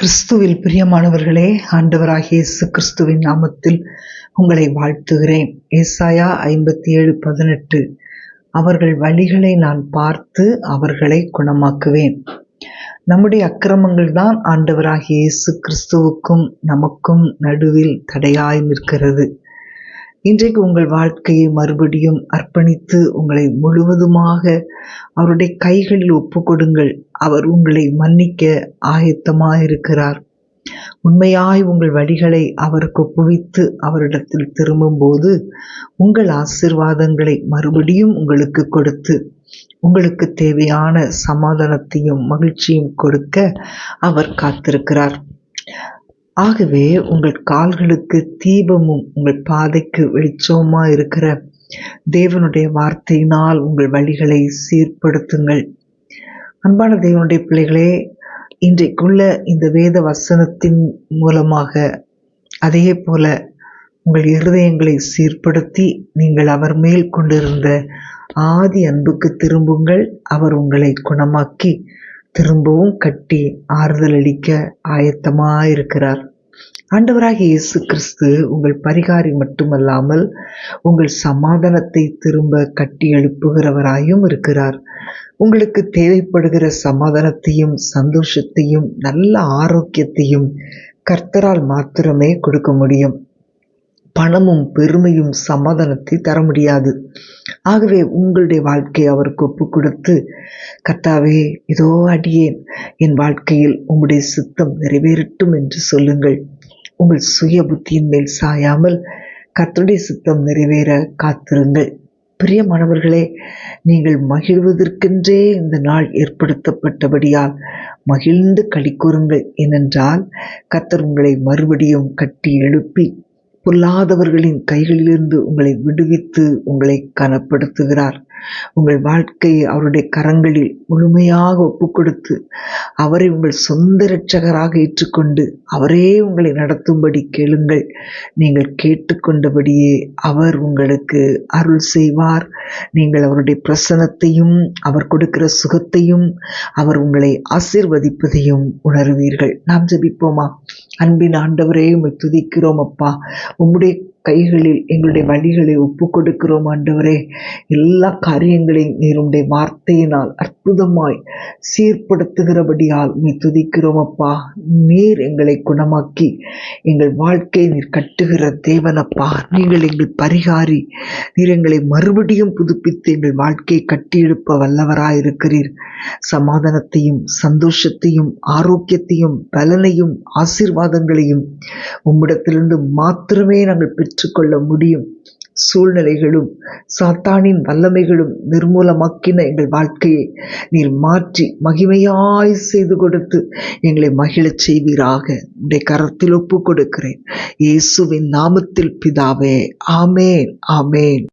கிறிஸ்துவில் பிரியமானவர்களே ஆண்டவராகிய இயேசு கிறிஸ்துவின் நாமத்தில் உங்களை வாழ்த்துகிறேன். ஏசாயா ஐம்பத்தி ஏழு பதினெட்டு. அவர்கள் வழிகளை நான் பார்த்து அவர்களை குணமாக்குவேன். நம்முடைய அக்கிரமங்கள் தான் ஆண்டவராகிய இயேசு கிறிஸ்துவுக்கும் நமக்கும் நடுவில் தடையாய் நிற்கிறது. இன்றைக்கு உங்கள் வாழ்க்கையை மறுபடியும் அர்ப்பணித்து உங்களை முழுவதுமாக அவருடைய கைகளில் ஒப்புக்கொடுங்கள். அவர் உங்களை மன்னிக்க ஆயத்தமாயிருக்கிறார். உண்மையாய் உங்கள் வழிகளை அவருக்கு ஒப்புவித்து அவரிடத்தில் திரும்பும்போது உங்கள் ஆசிர்வாதங்களை மறுபடியும் உங்களுக்கு கொடுத்து உங்களுக்கு தேவையான சமாதானத்தையும் மகிழ்ச்சியும் கொடுக்க அவர் காத்திருக்கிறார். ஆகவே உங்கள் கால்களுக்கு தீபமும் உங்கள் பாதைக்கு வெளிச்சமுமாக இருக்கிற தேவனுடைய வார்த்தையினால் உங்கள் வழிகளை சீர்படுத்துங்கள். அன்பான தேவனுடைய பிள்ளைகளே இன்றைக்குள்ள இந்த வேத வசனத்தின் மூலமாக அதே போல உங்கள் இருதயங்களை சீர்படுத்தி நீங்கள் அவர் மேல் கொண்டிருந்த ஆதி அன்புக்கு திரும்புங்கள். அவர் உங்களை குணமாக்கி திரும்பவும் கட்டி ஆறுதல் அளிக்க ஆயத்தமாயிருக்கிறார். ஆண்டவராகிய இயேசு கிறிஸ்து உங்கள் பரிகாரி மட்டுமல்லாமல் உங்கள் சமாதானத்தை திரும்ப கட்டி எழுப்புகிறவராயும் இருக்கிறார். உங்களுக்கு தேவைப்படுகிற சமாதானத்தையும் சந்தோஷத்தையும் நல்ல ஆரோக்கியத்தையும் கர்த்தரால் மாத்திரமே கொடுக்க முடியும். பணமும் பெருமையும் சமாதானத்தை தர முடியாது. ஆகவே உங்களுடைய வாழ்க்கையை அவருக்கு ஒப்பு கொடுத்து கத்தாவே இதோ அடியேன். என் வாழ்க்கையில் உங்களுடைய சித்தம் நிறைவேறட்டும் என்று சொல்லுங்கள். உங்கள் சுய புத்தியின் மேல் சாயாமல் கர்த்தருடைய சித்தம் நிறைவேற காத்திருங்கள். பிரியமானவர்களே நீங்கள் மகிழ்வதற்கென்றே இந்த நாள் ஏற்படுத்தப்பட்டபடியால் மகிழ்ந்து களி கூறுங்கள். ஏனென்றால் கத்தர் உங்களை மறுபடியும் கட்டி எழுப்பி பொல்லாதவர்களின் கைகளிலிருந்து உங்களை விடுவித்து உங்களை கனப்படுத்துகிறார். உங்கள் வாழ்க்கையை அவருடைய கரங்களில் முழுமையாக ஒப்புக்கொடுத்து அவரை உங்கள் சொந்த இரட்சகராக ஏற்றுக்கொண்டு அவரே உங்களை நடத்தும்படி கேளுங்கள். நீங்கள் கேட்டுக்கொண்டபடியே அவர் உங்களுக்கு அருள் செய்வார். நீங்கள் அவருடைய பிரசனத்தையும் அவர் கொடுக்கிற சுகத்தையும் அவர் உங்களை ஆசிர்வதிப்பதையும் உணர்வீர்கள். நாம் ஜபிப்போமா? அன்பின் ஆண்டவரே உம்மை துதிக்கிறோம் அப்பா. உம்முடைய கைகளில் எங்களுடைய வழிகளை ஒப்பு கொடுக்கிறோம் ஆண்டவரே. எல்லா காரியங்களையும் நீருடைய வார்த்தையினால் அற்புதமாய் சீர்படுத்துகிறபடியால் நீ துதிக்கிறோம் அப்பா. நீர் எங்களை குணமாக்கி எங்கள் வாழ்க்கையை நீர் கட்டுகிற தேவனப்பா நீங்கள் எங்கள் பரிகாரி. நீர் எங்களை மறுபடியும் புதுப்பித்து எங்கள் வாழ்க்கையை கட்டியெழுப்ப வல்லவராயிருக்கிறீர் சமாதானத்தையும் சந்தோஷத்தையும் ஆரோக்கியத்தையும் பலனையும் ஆசீர்வாதங்களையும் உம்மிடத்திலிருந்து மாத்திரமே நாங்கள் பெற்றுக்கொள்ள முடியும். சூழ்நிலைகளும் சாத்தானின் வல்லமைகளும் நிர்மூலமாக்கின எங்கள் வாழ்க்கையை நீர் மாற்றி மகிமையாய் செய்து கொடுத்து எங்களை மகிழச் செய்வீராக. உடைய கரத்தில் ஒப்பு கொடுக்கிறேன் இயேசுவின் நாமத்தில் பிதாவே. ஆமேன் ஆமேன்.